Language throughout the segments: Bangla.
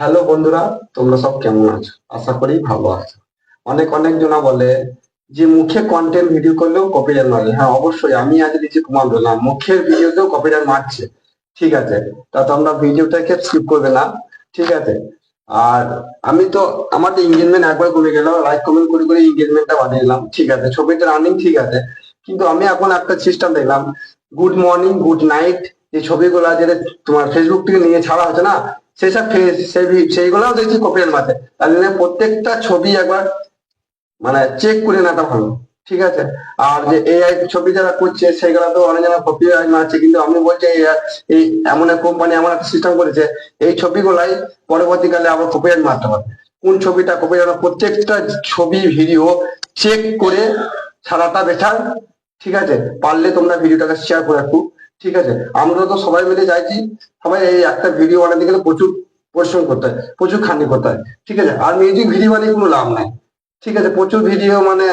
হ্যালো বন্ধুরা, তোমরা সব কেমন আছো? আশা করি ভালো আছো। অনেক অনেক জনা বলে যে মুখে কন্টেন্ট ভিডিও করলেও কপিরাইট মারে হ্যাঁ অবশ্যই, আমি আজ দিচ্ছি প্রমাণ বললাম মুখের ভিডিওতেও কপিরাইট মারছে। ঠিক আছে, তা তোমরা ভিডিওটাকে স্কিপ করবে না। ঠিক আছে, আর আমি তো, আমার তো এঙ্গেজমেন্ট একবার কমে গেল। লাইক কমেন্ট করে করে এঙ্গেজমেন্টটা বানিয়ে দিলাম ঠিক আছে ছবিটা রানিং ঠিক আছে। কিন্তু আমি এখন একটা সিস্টেম দেখলাম। গুড মর্নিং গুড নাইট এই ছবিগুলা যেটা তোমার ফেসবুক থেকে নিয়ে ছাড়া হচ্ছে না সেসব সেইগুলাও দেখছি কপিরাইট মারছে তার জন্য প্রত্যেকটা ছবি একবার মানে চেক করে নেওয়াটা ভালো, ঠিক আছে? আর যে এআই ছবি যারা করছে, সেগুলা তো অনেক জায়গায় কপিরাইট মারছে কিন্তু আমি বলছি এই- এমন এক কোম্পানি এমন একটা সিস্টেম করেছে, এই ছবিগুলাই পরবর্তীকালে আবার কপিরাইট মারতে পারে কোন ছবিটা কপিরাইট প্রত্যেকটা ছবি ভিডিও চেক করে ছাড়াটা বেটার, ঠিক আছে? পারলে তোমরা ভিডিওটাকে শেয়ার করে রাখো। ঠিক আছে? আমরা তো সবাই মিলে চাইছি সবাই এই একটা ভিডিও বানাতে গেলে প্রচুর পরিশ্রম করতে হয়, প্রচুর খাটনি করতে হয়। ঠিক আছে? আর মিউজিক ভিডিও বানিয়ে কোনো লাভ নাই। ঠিক আছে? প্রচুর ভিডিও মানে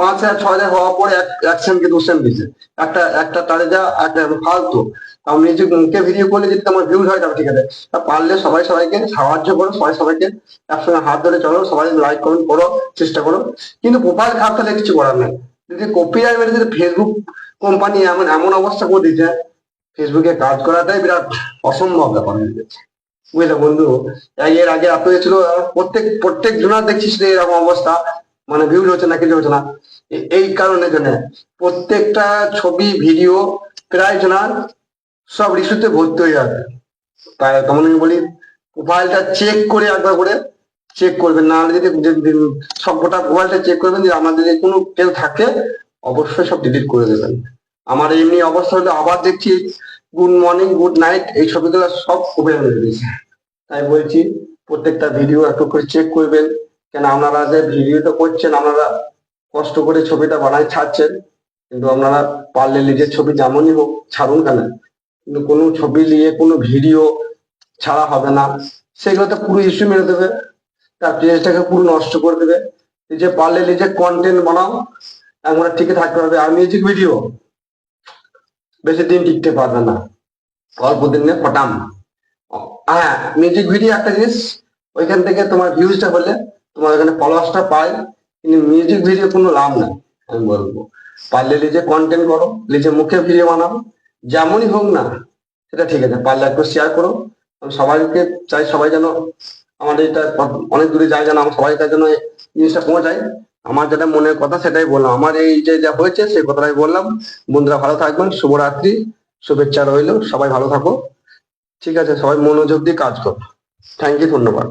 পাঁচ হাজার, ছয় হাজার হওয়ার পরে এক এক সেন্ট কি দু সেন্ট দিচ্ছে। একটা একটা তারে যা, একটা ফালতু। আর মিউজিক মুখে ভিডিও করলে যদি তোমার ভিউজ হয় তাহলে ঠিক আছে। তা পারলে সবাই সবাইকে সাহায্য করো, সবাই সবাইকে একসঙ্গে হাত ধরে চলো, সবাই লাইক কমেন্ট করো, চেষ্টা করো। কিন্তু প্রোফাইল খারাপ তাহলে কিছু করার নেই। যদি কপিরাইট মেরে যদি ফেসবুক কোম্পানি এমন এমন অবস্থা করে দিচ্ছে ফেসবুকে কাজ করাটাই বিরাট অসম্ভব ব্যাপার হয়ে গেছে। বুঝলে বন্ধু? এর আগে এত ছিল প্রত্যেক প্রত্যেক জনার দেখছিস এরকম অবস্থা মানে ভিউজ হচ্ছে না, কিছু হচ্ছে না। এই কারণে জন্য প্রত্যেকটা ছবি ভিডিও প্রায় জনার সব রিসুতে ভর্তি হয়ে যাবে। তাই তেমন আমি বলি প্রোফাইলটা চেক করে একবার করে চেক করবেন। না হলে যদি যদি সবকটা প্রোফাইলটা চেক করবেন যে আমাদের যদি কোনো কেউ থাকে, অবশ্যই সব ডিলিট করে দেবেন। আমার এমনি অবস্থা হলে, আবার দেখছি গুড মর্নিং গুড নাইট এই ছবিগুলো সব মেরে দিয়েছে। তাই বলছি, প্রত্যেকটা ভিডিও একটু করে চেক করবেন। কেন আপনারা যে ভিডিওটা করছেন, আপনারা কষ্ট করে ছবিটা বানায় ছাড়ছেন, কিন্তু আপনারা পারলে নিজের ছবি যেমনই হোক ছাড়ুন কেন? কিন্তু কোনো ছবি নিয়ে কোনো ভিডিও ছাড়া হবে না। সেগুলোতে পুরো ইস্যু মেরে দেবে। তার পেজটাকে পুরো নষ্ট করে দেবে। নিজে পারলে নিজে কন্টেন্ট বানাও একবার টিকে থাকতে হবে। আর মিউজিক ভিডিও বেশি দিন টিকতে পারবে না। অল্প দিনে ফটাম হ্যাঁ মিউজিক ভিডিও একটা জিনিস, ওইখান থেকে তোমার ভিউজটা হলে তোমার ওখানে ফলোয়ার্সটা পায়, কিন্তু মিউজিক ভিডিও কোনো লাভ নেই, আমি বলব। পারলে নিজে কন্টেন্ট করো, নিজে মুখে ভিডিও বানাও, যেমনই হোক না, সেটা ঠিক আছে, পারলে একটু শেয়ার করো। আমি সবাইকে চাই সবাই যেন আমাদের এটা অনেক দূরে যায়, যেন সবাই যেন এই জিনিসটা পৌঁছায়। আমার যেটা মনের কথা সেটাই বললাম। আমার এই যে যা হয়েছে সেই কথাটাই বললাম। বন্ধুরা ভালো থাকবেন, শুভরাত্রি, শুভেচ্ছা রইল, সবাই ভালো থাকো। ঠিক আছে, সবাই মনোযোগ দিয়ে কাজ করো। থ্যাংক ইউ ধন্যবাদ।